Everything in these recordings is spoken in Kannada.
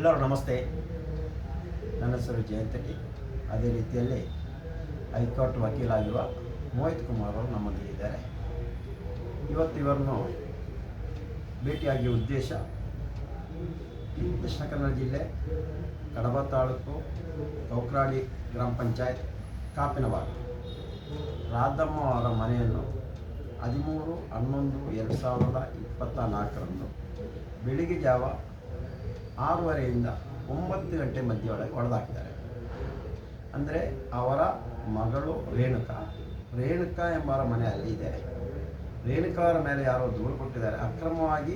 ಎಲ್ಲರೂ ನಮಸ್ತೆ. ನನ್ನ ಹೆಸರು ಜಯಂತಟಿ ಅದೇ ರೀತಿಯಲ್ಲಿ ಹೈಕೋರ್ಟ್ ವಕೀಲಾಗಿರುವ ಮೋಹಿತ್ ಕುಮಾರ್ ಅವರು ನಮ್ಮಲ್ಲಿದ್ದಾರೆ ಇವತ್ತು ಇವರನ್ನು ಭೇಟಿಯಾಗಿ ಉದ್ದೇಶ ದಕ್ಷಿಣ ಕನ್ನಡ ಜಿಲ್ಲೆ ಕಡಬ ತಾಲೂಕು ಕೌಕ್ರಾಡಿ ಗ್ರಾಮ ಪಂಚಾಯತ್ ಕಾಪಿನಬಾಗ ರಾಧಮ್ಮ ಅವರ ಮನೆಯನ್ನು ಹದಿಮೂರು, ಹನ್ನೊಂದು, ಎರಡು ಸಾವಿರದ ಇಪ್ಪತ್ತ ನಾಲ್ಕರಂದು ಬೆಳಿಗ್ಗೆ ಜಾವ ಆರೂವರೆಯಿಂದ ಒಂಬತ್ತು ಗಂಟೆ ಮಧ್ಯೊಳಗೆ ಹೊಡೆದಾಕ್ತಾರೆ ಅಂದರೆ ಅವರ ಮಗಳು ರೇಣುಕಾ. ರೇಣುಕಾ ಎಂಬವರ ಮನೆ ಅಲ್ಲಿ ಇದೆ. ರೇಣುಕಾ ಅವರ ಮೇಲೆ ಯಾರೋ ದೂರು ಕೊಟ್ಟಿದ್ದಾರೆ. ಅಕ್ರಮವಾಗಿ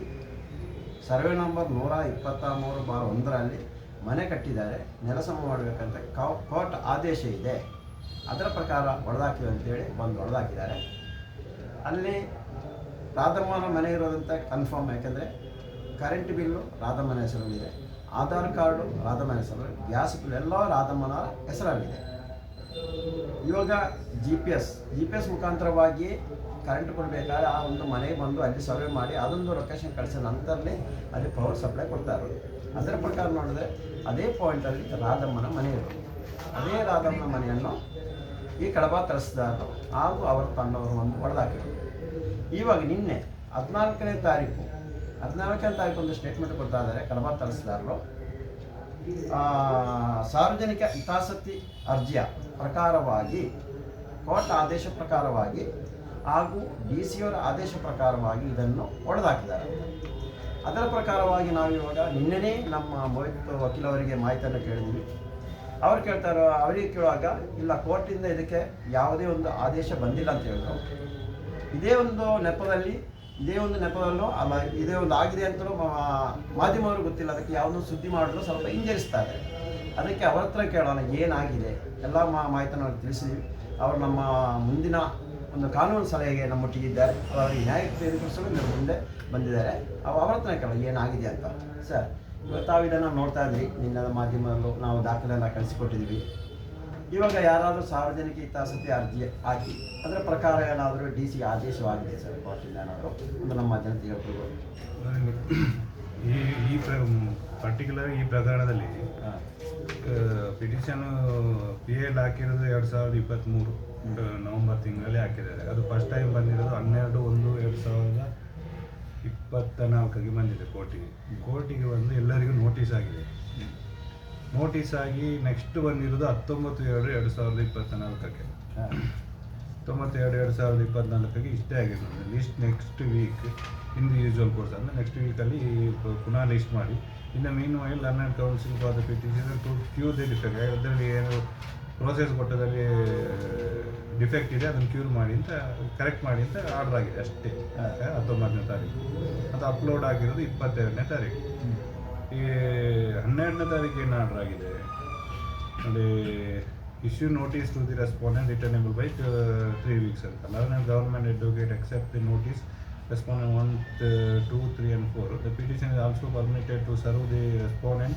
ಸರ್ವೆ ನಂಬರ್ ನೂರ ಇಪ್ಪತ್ತ ಮೂರು ಬಾರ್ ಒಂದರಲ್ಲಿ ಮನೆ ಕಟ್ಟಿದ್ದಾರೆ. ನೆಲಸಮ ಮಾಡಬೇಕಂತ ಕೋರ್ಟ್ ಆದೇಶ ಇದೆ. ಅದರ ಪ್ರಕಾರ ಹೊಡೆದಾಕಿವೆ ಅಂತೇಳಿ ಬಂದು ಹೊಡೆದಾಕಿದ್ದಾರೆ ಅಲ್ಲಿ ರಾಧಮ್ಮನ ಮನೆ ಇರೋದಂತ ಕನ್ಫರ್ಮ್ ಯಾಕೆಂದರೆ ಕರೆಂಟ್ ಬಿಲ್ಲು ರಾಧಮ್ಮನ ಹೆಸರಲ್ಲಿದೆ. ಆಧಾರ್ ಕಾರ್ಡು ರಾಧಮ್ಮನ ಹೆಸರು, ಗ್ಯಾಸ್ ಬಿಲ್ ಎಲ್ಲ ರಾಧಮ್ಮನ ಹೆಸರಲ್ಲಿದೆ. ಇವಾಗ G P S G P S ಮುಖಾಂತರವಾಗಿ ಕರೆಂಟ್ ಕೊಡಬೇಕಾದ್ರೆ ಆ ಒಂದು ಮನೆಗೆ ಬಂದು ಅಲ್ಲಿ ಸರ್ವೆ ಮಾಡಿ ಅದೊಂದು ಲೊಕೇಶನ್ ಕಳಿಸಿದ ನಂತರನೇ ಅಲ್ಲಿ ಪವರ್ ಸಪ್ಲೈ ಕೊಡ್ತಾ ಇರೋದು. ಅದರ ಪ್ರಕಾರ ನೋಡಿದ್ರೆ ಅದೇ ಪಾಯಿಂಟಲ್ಲಿ ರಾಧಮ್ಮನ ಮನೆ ಇರೋದು. ಅದೇ ರಾಧಮ್ಮನ ಮನೆಯನ್ನು ಈ ಕಡಬ ತರಿಸಿದಾರರು ಹಾಗೂ ಅವರ ತಂಡವರು ಒಂದು ಹೊಡೆದಾಕಿದ್ರು. ಇವಾಗ ನಿನ್ನೆ ಹದಿನಾಲ್ಕನೇ ತಾರೀಕು ಹದಿನಾಲ್ಕನೇ ತಾರೀಕು ಒಂದು ಸ್ಟೇಟ್ಮೆಂಟ್ ಕೊಡ್ತಾ ಇದ್ದಾರೆ ಕಡಬ ತಹಸೀಲ್ದಾರರು. ಸಾರ್ವಜನಿಕ ಹಿತಾಸಕ್ತಿ ಅರ್ಜಿಯ ಪ್ರಕಾರವಾಗಿ, ಕೋರ್ಟ್ ಆದೇಶ ಪ್ರಕಾರವಾಗಿ ಹಾಗೂ ಡಿ ಸಿ ಅವರ ಆದೇಶ ಪ್ರಕಾರವಾಗಿ ಇದನ್ನು ಹೊಡೆದಾಕಿದ್ದಾರೆ ಅದರ ಪ್ರಕಾರವಾಗಿ ನಾವು ಇವಾಗ ನಿನ್ನೆನೇ ನಮ್ಮ ಮೋಹಿತ್ ವಕೀಲವರಿಗೆ ಮಾಹಿತಿಯನ್ನು ಕೇಳಿದ್ವಿ. ಅವ್ರು ಕೇಳ್ತಾರೆ, ಅವರಿಗೆ ಕೇಳುವಾಗ, ಇಲ್ಲ, ಕೋರ್ಟಿಂದ ಇದಕ್ಕೆ ಯಾವುದೇ ಒಂದು ಆದೇಶ ಬಂದಿಲ್ಲ ಅಂತ ಹೇಳಿದ್ರು. ಇದೇ ಒಂದು ನೆಪದಲ್ಲಿ ಇದೇ ಒಂದು ನೆಪದಲ್ಲೂ ಅಲ್ಲ, ಇದೇ ಒಂದು ಆಗಿದೆ ಅಂತಲೂ ಮಾಧ್ಯಮವರು ಗೊತ್ತಿಲ್ಲ. ಅದಕ್ಕೆ ಯಾವುದೋ ಸುದ್ದಿ ಮಾಡಲು ಸ್ವಲ್ಪ ಹಿಂಜರಿಸ್ತಾರೆ ಅದಕ್ಕೆ ಅವರ ಹತ್ರ ಕೇಳೋಣ, ಏನಾಗಿದೆ? ಎಲ್ಲ ಮಾ ಮಾಹಿತಿಯನ್ನು ಅವ್ರಿಗೆ ತಿಳಿಸಿದ್ವಿ. ಅವರು ನಮ್ಮ ಮುಂದಿನ ಒಂದು ಕಾನೂನು ಸಲಹೆಗೆ ನಮ್ಮೊಟ್ಟಿಗೆ ಇದ್ದಾರೆ ಅವರಿಗೆ ನ್ಯಾಯ ತೆಗೆದುಕೊಳಿಸಲು ನಮ್ಮ ಮುಂದೆ ಬಂದಿದ್ದಾರೆ. ಅವ್ರು ಅವರ ಹತ್ರ ಕೇಳೋಣ, ಏನಾಗಿದೆ ಅಂತ. ಸರ್, ಇವತ್ತು ತಾವು ಇದನ್ನು ನೋಡ್ತಾ ಇದ್ರಿ. ನಿನ್ನೆ ಮಾಧ್ಯಮದಲ್ಲೂ ನಾವು ದಾಖಲೆಲ್ಲ ಕಳಿಸಿಕೊಟ್ಟಿದ್ವಿ. ಇವಾಗ ಯಾರಾದರೂ ಸಾರ್ವಜನಿಕ ಹಿತಾಸಕ್ತಿ ಅರ್ಜಿ ಹಾಕಿ ಅದರ ಪ್ರಕಾರ ಏನಾದರೂ ಡಿ ಸಿ ಆದೇಶವಾಗಿದೆ ಸರ್ ಕೋರ್ಟಿಂದ ಏನಾದರೂ? ಒಂದು ನಮ್ಮ ಜನತೆ ಹೇಳ್ಬೋದು ಈ ಈ ಪರ್ಟಿಕ್ಯುಲರ್ ಈ ಪ್ರಕರಣದಲ್ಲಿ ಪಿಟಿಷನ್ ಪಿ ಎಲ್ ಹಾಕಿರೋದು ಎರಡು ಸಾವಿರದ ಇಪ್ಪತ್ತ್ಮೂರು ನವಂಬರ್ ತಿಂಗಳಲ್ಲಿ ಹಾಕಿದ್ದಾರೆ. ಅದು ಫಸ್ಟ್ ಟೈಮ್ ಬಂದಿರೋದು ಹನ್ನೆರಡು ಒಂದು ಎರಡು ಸಾವಿರದ ಇಪ್ಪತ್ತ ನಾಲ್ಕಿಗೆ ಬಂದಿದೆ ಕೋರ್ಟಿಗೆ. ಕೋರ್ಟಿಗೆ ಬಂದು ಎಲ್ಲರಿಗೂ ನೋಟಿಸ್ ಆಗಿದೆ. ನೋಟಿಸ್ ಆಗಿ ನೆಕ್ಸ್ಟ್ ಬಂದಿರೋದು ಹತ್ತೊಂಬತ್ತು ಎರಡು ಎರಡು ಸಾವಿರದ ಇಪ್ಪತ್ತ್ನಾಲ್ಕಕ್ಕೆ ಹತ್ತೊಂಬತ್ತು ಎರಡು ಎರಡು ಸಾವಿರದ ಇಪ್ಪತ್ತ್ನಾಲ್ಕಕ್ಕೆ ಇಷ್ಟೇ ಆಗಿರೋದು. List next week in the course ಅಂದರೆ ನೆಕ್ಸ್ಟ್ ವೀಕಲ್ಲಿ ಪುನಃ ಲಿಸ್ಟ್ ಮಾಡಿ. ಇನ್ನು meanwhile learned counsel for the petition to cure the defect ಅದರಲ್ಲಿ ಏನು ಪ್ರೋಸೆಸ್ ಕೊಟ್ಟದಲ್ಲಿ ಡಿಫೆಕ್ಟ್ ಇದೆ, ಅದನ್ನು ಕ್ಯೂರ್ ಮಾಡಿ ಅಂತ ಕರೆಕ್ಟ್ ಮಾಡಿ ಅಂತ ಆರ್ಡರ್ ಆಗಿದೆ. ಅಷ್ಟೇ. ಹತ್ತೊಂಬತ್ತನೇ ತಾರೀಕು. ಅದು ಅಪ್ಲೋಡ್ ಆಗಿರೋದು ಇಪ್ಪತ್ತೆರಡನೇ ತಾರೀಕು. ಈ ಹನ್ನೆರಡನೇ ತಾರೀಕು ಏನು ಆರ್ಡರ್ ಆಗಿದೆ? ಅಲ್ಲಿ issue notice to the respondent returnable by three weeks ಅಂತ. Learned government advocate accept the notice respondent one two three and four the petition is also permitted to serve the respondent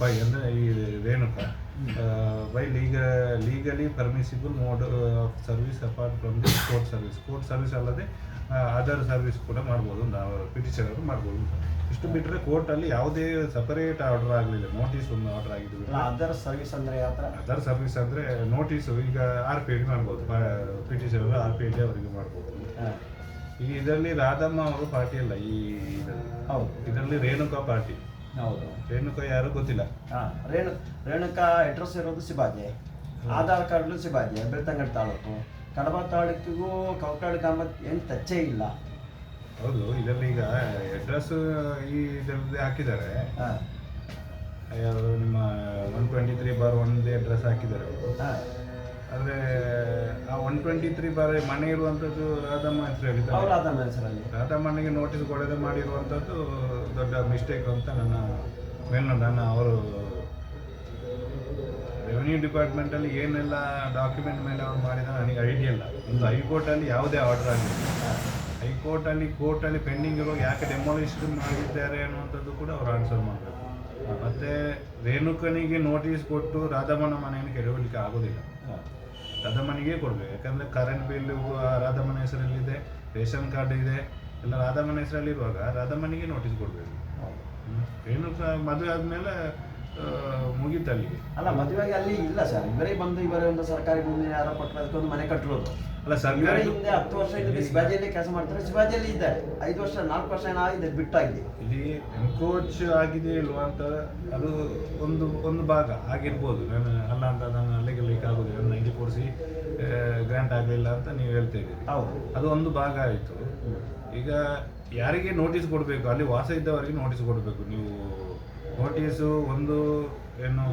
by ಅಂದರೆ ಈ Renuka by ಲೀಗ legally permissible mode of service apart from the court service court service ಅಲ್ಲದೆ ಅದರ್ ಸರ್ವಿಸ್ ಕೂಡ ಮಾಡ್ಬೋದು ನಾವು ಪಿಟಿಷನರು ಮಾಡ್ಬೋದು ಇಷ್ಟು ಬಿಟ್ಟರೆ ಕೋರ್ಟಲ್ಲಿ ಯಾವುದೇ ಸಪರೇಟ್ ಆರ್ಡರ್ ಆಗಲಿಲ್ಲ. ನೋಟಿಸ್ ಒಂದು ಆರ್ಡರ್ ಆಗಿದ್ದು ಅದರ್ ಸರ್ವಿಸ್ ಅಂದರೆ ಯಾವ ಥರ? ಅದರ್ ಸರ್ವಿಸ್ ಅಂದರೆ ನೋಟಿಸು ಈಗ ಆರ್ ಪಿ ಐ ಮಾಡ್ಬೋದು. ಪಿಟಿಷನರು ಆರ್ ಪಿ ಐ ಅವರಿಗೆ ಮಾಡ್ಬೋದು. ಈಗ ಇದರಲ್ಲಿ ರಾಧಮ್ಮ ಅವರು ಪಾರ್ಟಿ ಅಲ್ಲ ಈ ಇದರಲ್ಲಿ. ಹೌದು. ಇದರಲ್ಲಿ ರೇಣುಕಾ ಪಾರ್ಟಿ. ಹೌದು. ರೇಣುಕಾ ಯಾರು ಗೊತ್ತಿಲ್ಲ. ಹಾಂ ರೇಣು ರೇಣುಕಾ ಅಡ್ರೆಸ್ ಇರೋದು ಸಿಬಾಜೆ. ಆಧಾರ್ ಕಾರ್ಡ್ಲೂ ಸಿಬಾಜೆ ಬೆಳ್ತಂಗಡಿ ತಾಲೂಕು. ಕಡಬ ತಾಲೂಕಿಗೂ ಕೌಕಾಡು ಗ್ರಾಮಕ್ಕೆ ಏನು ಟಚ್ಚೇ ಇಲ್ಲ. ಹೌದು ಇದರಲ್ಲಿ ಈಗ ಅಡ್ರೆಸ್ ಈ ಇದರಲ್ಲಿ ಹಾಕಿದ್ದಾರೆ. ಹಾಂ. ಯಾರು ನಿಮ್ಮ ಒನ್ ಟ್ವೆಂಟಿ ತ್ರೀ ಬಾರ್ ಒಂದೇ ಅಡ್ರೆಸ್ ಹಾಕಿದ್ದಾರೆ ಅವರು. ಹಾಂ. ಆದರೆ ಆ ಒನ್ ಟ್ವೆಂಟಿ ತ್ರೀ ಬಾರ್ ಮನೆ ಇರುವಂಥದ್ದು ರಾಧಮ್ಮ ಹೆಸರು ಅವ್ರ ಹೇಳಿದ್ದಾರೆ ಆದ ಹೆಸರಲ್ಲಿ. ರಾಧಮ್ಮನಿಗೆ ನೋಟಿಸ್ ಕೊಡದೆ ಮಾಡಿರುವಂಥದ್ದು ದೊಡ್ಡ ಮಿಸ್ಟೇಕ್ ಅಂತ ನನ್ನ ಮೇಲ್ನ ನನ್ನ ಅವರು ರೆವಿನ್ಯೂ ಡಿಪಾರ್ಟ್ಮೆಂಟಲ್ಲಿ ಏನೆಲ್ಲ ಡಾಕ್ಯುಮೆಂಟ್ ಮೇಲೆ ಅವ್ರು ಮಾಡಿದ್ರೆ ನನಗೆ ಐಡಿಯಾ ಇಲ್ಲ. ಒಂದು ಹೈಕೋರ್ಟಲ್ಲಿ ಯಾವುದೇ ಆರ್ಡರ್ ಆಗಿಲ್ಲ ಹೈಕೋರ್ಟಲ್ಲಿ ಕೋರ್ಟಲ್ಲಿ ಪೆಂಡಿಂಗ್ ಇರೋ ಯಾಕೆ ಡೆಮಾಲಿಷನ್ ಮಾಡಿದ್ದಾರೆ ಅನ್ನುವಂಥದ್ದು ಕೂಡ ಅವರು ಆನ್ಸರ್ ಮಾಡಬೇಕು. ಮತ್ತು ರೇಣುಕನಿಗೆ ನೋಟಿಸ್ ಕೊಟ್ಟು ರಾಧಮ್ಮನ ಮನೆಯನ್ನು ಕೆಡವಲಿಕ್ಕೆ ಆಗೋದಿಲ್ಲ. ರಾಧಮ್ಮನಿಗೆ ಕೊಡಬೇಕು. ಯಾಕಂದರೆ ಕರೆಂಟ್ ಬಿಲ್ಲು ರಾಧಮ್ಮನ ಹೆಸರಲ್ಲಿದೆ ರೇಷನ್ ಕಾರ್ಡ್ ಇದೆ ಎಲ್ಲ ರಾಧಮ್ಮನ ಹೆಸರಲ್ಲಿ ಇರುವಾಗ ರಾಧಮ್ಮನಿಗೆ ನೋಟಿಸ್ ಕೊಡಬೇಕು. ರೇಣುಕ ಮದುವೆ ಆದಮೇಲೆ ಮುಗೀತು ಅಲ್ಲಿಗೆ. ಅಲ್ಲ ಮದುವೆಗೆ ಅಲ್ಲಿ ಇಲ್ಲ ಸರ್. ಇವರೇ ಬಂದು ಇವರೇ ಒಂದು ಸರ್ಕಾರಿ ಭೂಮಿ ಯಾರೋ ಕೊಟ್ಟರೆ ಅದಕ್ಕೊಂದು ಮನೆ ಕಟ್ಟಿರೋದು. ಅಲ್ಲ ಸರ್ಕಾರ ಹಿಂದೆ ಹತ್ತು ವರ್ಷ ಇಲ್ಲಿ ಶಿವಾಜಿಯಲ್ಲಿ ಕೆಲಸ ಮಾಡ್ತಾರೆ. ಶಿವಾಜಿಯಲ್ಲಿ ಇದ್ದಾರೆ. ಐದು ವರ್ಷ ನಾಲ್ಕು ವರ್ಷ ಏನೋ ಆಗಿದೆ ಬಿಟ್ಟಾಗಿದೆ ಇಲ್ಲಿ ಎನ್ಕೋಚ್ ಆಗಿದೆ ಇಲ್ವಾ ಅಂತ ಅದು ಒಂದು ಒಂದು ಭಾಗ ಆಗಿರ್ಬೋದು. ನಾನು ಅಲ್ಲ ಅಂತ ನಾನು ಅಲ್ಲಿಗೆ ಲೀಕ್ ಆಗೋದು ನೈಂಟಿ ಫೋರ್ ಕೊಡಿಸಿ ಗ್ರ್ಯಾಂಟ್ ಆಗಲಿಲ್ಲ ಅಂತ ನೀವು ಹೇಳ್ತಾ ಇದ್ದೀರಿ. ಹೌದು. ಅದು ಒಂದು ಭಾಗ ಆಯಿತು. ಈಗ ಯಾರಿಗೆ ನೋಟಿಸ್ ಕೊಡಬೇಕು? ಅಲ್ಲಿ ವಾಸ ಇದ್ದವರಿಗೆ ನೋಟಿಸ್ ಕೊಡಬೇಕು. ನೀವು ನೋಟಿಸು ಒಂದು ಏನು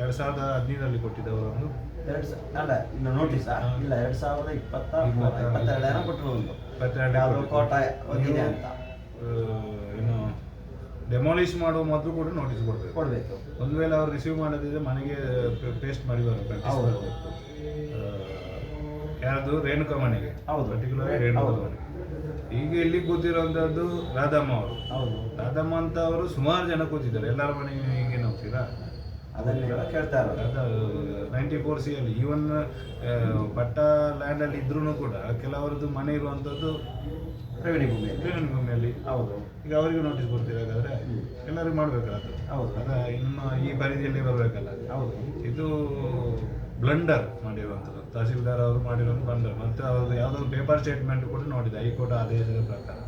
ಎರಡು ಸಾವಿರದ ಹದಿನೈದರಲ್ಲಿ ಕೊಟ್ಟಿದ್ದವರು ಒಂದು ಎರಡು ಅಲ್ಲ ಇನ್ನು ನೋಟಿಸಾ. ಇಲ್ಲ ಎರಡು ಸಾವಿರದ ಇಪ್ಪತ್ತ ಇಪ್ಪತ್ತ- ಇಪ್ಪತ್ತೆರಡು ಏನೋ ಕೊಟ್ಟರು ಒಂದು. ಇಪ್ಪತ್ತೆರಡು ಕೋಟ ಅಂತ. ಏನು ಡೆಮಾಲಿಷ್ ಮಾಡುವ ಮೊದಲು ಕೂಡ ನೋಟಿಸ್ ಕೊಡಬೇಕು. ಕೊಡಬೇಕು. ಒಂದು ವೇಳೆ ಅವ್ರು ರಿಸೀವ್ ಮಾಡೋದಿದ್ರೆ ಮನೆಗೆ ಪೇಸ್ಟ್ ಮಾಡಿ ಬರಬೇಕು. ಯಾರ್ದು? ರೇಣುಕಾ ಮನೆಗೆ. ಹೌದು. ಪರ್ಟಿಕ್ಯುಲರ್ ರೇಣುಕಾ. ಮನೆಗೆ. ಈಗ ಇಲ್ಲಿ ಕೂತಿರೋಂಥದ್ದು ರಾಧಮ್ಮ ಅವರು. ಹೌದು. ರಾಧಮ್ಮ ಅಂತ ಅವರು ಸುಮಾರು ಜನ ಕೂತಿದ್ದಾರೆ. ಎಲ್ಲರ ಮನೆಗೆ ಹೀಗೇನು ಹೋಗ್ತೀರಾ ಅದನ್ನೆಲ್ಲ ಕೇಳ್ತಾ ನೈಂಟಿ ಫೋರ್ ಸಿ ಅಲ್ಲಿ ಈವನ್ ಪಟ್ಟ ಲ್ಯಾಂಡ್ ಅಲ್ಲಿ ಇದ್ರೂ ಕೂಡ ಕೆಲವರದ್ದು ಮನೆ ಇರುವಂತದ್ದು ತ್ರಿವೇಣಿ ಭೂಮಿಯಲ್ಲಿ. ಭೂಮಿಯಲ್ಲಿ. ಹೌದು. ಈಗ ಅವರಿಗೂ ನೋಟಿಸ್ ಬರ್ತೀವಿ ಹಾಗಾದ್ರೆ. ಎಲ್ಲರಿಗೂ ಮಾಡ್ಬೇಕಲ್ಲ ಅದು. ಹೌದು. ಅದ ಇನ್ನು ಈ ಪರಿಧಿಯಲ್ಲಿ ಬರಬೇಕಲ್ಲ ಹೌದು. ಇದು ಬ್ಲಂಡರ್ ಮಾಡಿರುವಂಥದ್ದು ತಹಸೀಲ್ದಾರ್ ಅವರು ಮಾಡಿರೋ ಬ್ಲಂಡರ್. ಮತ್ತೆ ಅವ್ರದ್ದು ಯಾವುದೋ ಪೇಪರ್ ಸ್ಟೇಟ್ಮೆಂಟ್ ಕೂಡ ನೋಡಿದೆ ಹೈಕೋರ್ಟ್ ಆದೇಶದ ಪ್ರಕಾರ.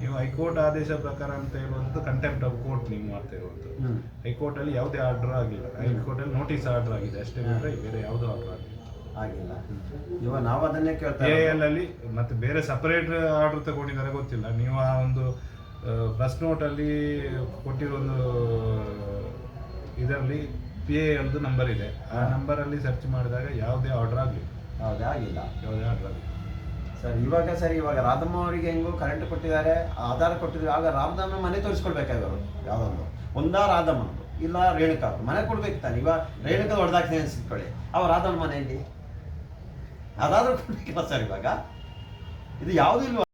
ನೀವು ಹೈಕೋರ್ಟ್ ಆದೇಶ ಪ್ರಕಾರ ಅಂತ ಹೇಳುವಂಥದ್ದು ಕಂಟೆಂಪ್ಟ್ ಆಫ್ ಕೋರ್ಟ್ ನೀವು ಮಾಡ್ತಾ ಇರುವಂಥದ್ದು. ಹೈಕೋರ್ಟ್ ಅಲ್ಲಿ ಯಾವುದೇ ಆರ್ಡರ್ ಆಗಿಲ್ಲ. ಹೈಕೋರ್ಟ್ ಅಲ್ಲಿ ನೋಟಿಸ್ ಆರ್ಡರ್ ಆಗಿದೆ. ಅಷ್ಟೇ ಬಿಟ್ಟರೆ ಬೇರೆ ಯಾವುದೂ ಆರ್ಡರ್ ಆಗಿಲ್ಲ. ಆಗಿಲ್ಲ. ಇವಾಗ ನಾವು ಅದನ್ನೇ ಕೇಳ್ತಾ ಎಲ್ ಅಲ್ಲಿ ಮತ್ತೆ ಬೇರೆ ಸಪರೇಟ್ ಆರ್ಡರ್ ತಗೊಂಡಿದ್ದಾರೆ ಗೊತ್ತಿಲ್ಲ. ನೀವು ಆ ಒಂದು ಬಸ್ ನೋಟ್ ಅಲ್ಲಿ ಕೊಟ್ಟಿರೋ ಒಂದು ಇದರಲ್ಲಿ ಪಿ ಎ ಎಲ್ದು ನಂಬರ್ ಇದೆ. ಆ ನಂಬರ್ ಅಲ್ಲಿ ಸರ್ಚ್ ಮಾಡಿದಾಗ ಯಾವುದೇ ಆರ್ಡರ್ ಆಗಲಿ ಯಾವುದೇ ಆಗಿಲ್ಲ. ಯಾವುದೇ ಆರ್ಡರ್ ಆಗಲಿ ಸರ್, ಇವಾಗ ಸರ್, ಇವಾಗ ರಾಧಮ್ಮ ಅವರಿಗೆ ಹೆಂಗೋ ಕರೆಂಟ್ ಕೊಟ್ಟಿದ್ದಾರೆ, ಆಧಾರ ಕೊಟ್ಟಿದ್ದಾರೆ, ಆಗ ರಾಧಮ್ಮ ಮನೆ ತೋರಿಸ್ಕೊಳ್ಬೇಕಾಗವರು ಯಾವ್ದೊಂದು? ಒಂದಾ ರಾಧಮ್ಮನದು, ಇಲ್ಲ ರೇಣುಕಾ ಮನೆ ಕೊಡ್ಬೇಕು ತಾನೆ, ಇವಾಗ ರೇಣುಕಾ ಹೊಡೆದಾಕ್ತೀನಿ ಅನ್ಸಿಟ್ಕೊಳ್ಳಿ ಅವ ರಾಧಮ್ಮ ಮನೆಯಲ್ಲಿ? ಅದಾದ್ರೂ ಕೊಡ್ಬೇಕಿಲ್ಲ ಸರ್ ಇವಾಗ? ಇದು ಯಾವುದೂ ಇಲ್ವಾ?